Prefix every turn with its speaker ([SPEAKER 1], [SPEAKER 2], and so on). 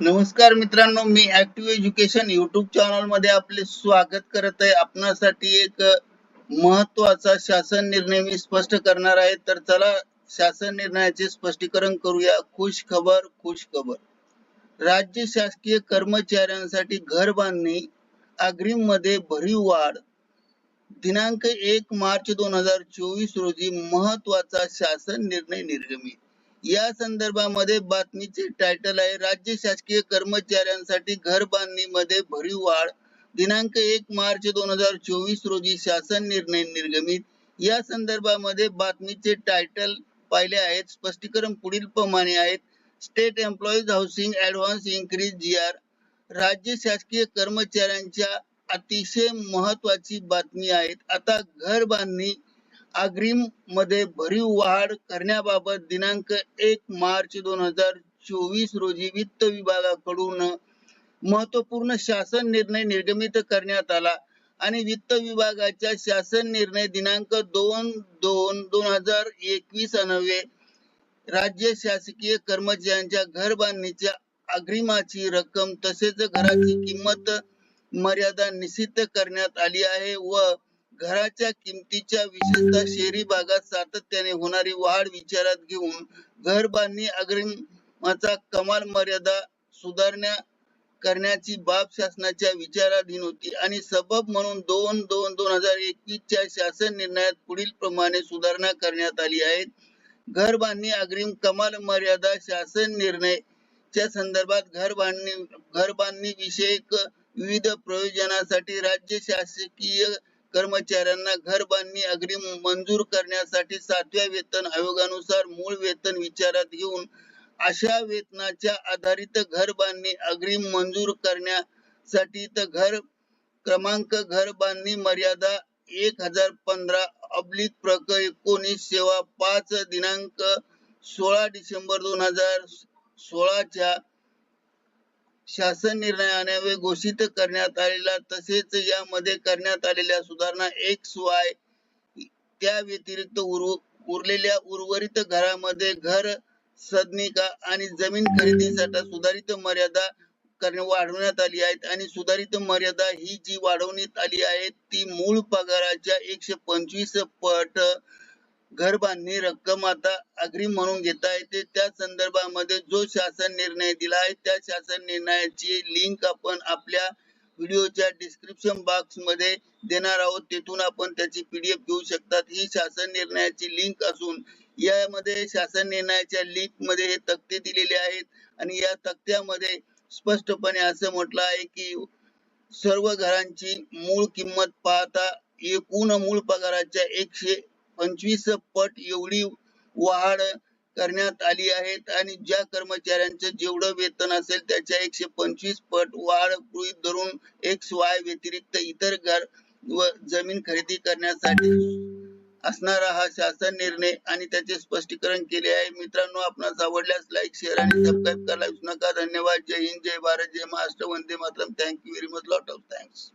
[SPEAKER 1] नमस्कार मित्रांनो मी ऍक्टिव्ह एज्युकेशन युट्यूब चॅनलमध्ये आपले स्वागत करत आहे. आपणासाठी एक महत्त्वाचा शासन निर्णय मी स्पष्ट करणार आहे. तर चला शासन निर्णयाचे स्पष्टीकरण करूया. खुश खबर खुश खबर राज्य शासकीय कर्मचाऱ्यांसाठी घर बांधणी अग्रिममध्ये भरीव वाढ. दिनांक एक मार्च दोन हजार चोवीस रोजी महत्त्वाचा शासन निर्णय निर्गमित. या संदर्भामध्ये बातमीचे टायटल आहे राज्य शासकीय कर्मचाऱ्यांसाठी घर बांधणीमध्ये भरीव वाढ. दिनांक एक मार्च दोन हजार चोवीस रोजी शासन निर्णय निर्गमित. या संदर्भामध्ये बातमीचे टायटल पाहिले आहेत स्पष्टीकरण पुढील प्रमाणे आहेत. State employees housing advance increase G R राज्य शासकीय कर्मचाऱ्यांच्या अतिशय महत्वाची बातमी आहेत. आता घर बांधणी अग्रिममध्ये भरीव वाढ करण्याबाबत दिनांक एक मार्च दोन हजार चोवीस रोजी वित्त विभागाकडून महत्त्वपूर्ण शासन निर्णय निर्गमित करण्यात आला आणि वित्त विभागाच्या शासन निर्णय दिनांक दोन दोन दोन हजार एकवीस अन्वये राज्य शासकीय कर्मचाऱ्यांच्या घर बांधणीच्या अग्रिमाची रक्कम तसेच घराची किंमत मर्यादा निश्चित करण्यात आली आहे व घराच्या किमतीच्या विशेषतः शहरी भागात सातत्याने होणारी वाढ विचारात घेऊन घर बांधणी अग्रिमाचा कमाल मर्यादा सुधारण्या करण्याची बाब शासनाच्या विचाराधीन होती आणि सबब म्हणून दोन दोन दोन हजार एकवीस च्या शासन निर्णयात पुढील प्रमाणे सुधारणा करण्यात आली आहे. घर बांधणी अग्रिम कमाल मर्यादा शासन निर्णय च्या संदर्भात घर बांधणी घर बांधणी विषयक विविध प्रयोजनासाठी राज्य शासकीय कर्मचाऱ्यांना घर बांधणी अग्रिम मंजूर करण्यासाठी सातव्या वेतन आयोगानुसार मूळ वेतन विचारात घेऊन अशा वेतनाच्या आधारित घर बांधणी अग्रिम मंजूर करण्यासाठी तर घर क्रमांक घर बांधणी मर्यादा एक हजार पंधरा अब्लिक प्रक एकोणीस सेवा पाच दिनांक सोळा डिसेंबर दोन हजार सोळाच्या शासन निर्णयाने घोषित करण्यात आलेला तसेच यामध्ये करण्यात आलेल्या सुधारणा एक्स वाय त्या व्यतिरिक्त उरलेल्या उर्वरित घरामध्ये घर सदनिका आणि जमीन खरेदीसाठी सुधारित मर्यादा करणे वाढवण्यात आली आहेत आणि सुधारित मर्यादा ही जी वाढवण्यात आली आहे ती मूळ पगाराच्या एकशे पंचवीस पट घर बांधणी रक्कम आता अग्रिम म्हणून घेता येते त्या संदर्भामध्ये जो शासन निर्णय दिला आहे त्या शासन निर्णयाची लिंक आपण आपल्या व्हिडिओच्या डिस्क्रिप्शन बॉक्समध्ये देणार आहोत. तिथून आपण त्याची पीडीएफ घेऊ शकतात. ही शासन निर्णयाची लिंक असून यामध्ये शासन निर्णयाच्या लिंकमध्ये हे तक्ते दिलेले आहेत आणि या तक्त्यामध्ये स्पष्टपणे असं म्हटलं आहे की सर्व घरांची मूळ किंमत पाहता एकूण मूळ पगाराच्या एकशे पंचवीस पट एवढी वाढ करण्यात आली आहे आणि ज्या कर्मचाऱ्यांचं जेवढं वेतन असेल त्याच्या एकशे पंचवीस पट वाढ गृहीत धरून एक्स वाय व्यतिरिक्त इतर घर व जमीन खरेदी करण्यासाठी असणारा हा शासन निर्णय आणि त्याचे स्पष्टीकरण केले आहे. मित्रांनो आपणास आवडल्यास लाईक शेअर आणि सबस्क्राईब करायला विसरू नका. धन्यवाद. जय हिंद जय भारत जय Maharashtra. Vande Mataram. Thank you very much lot of thanks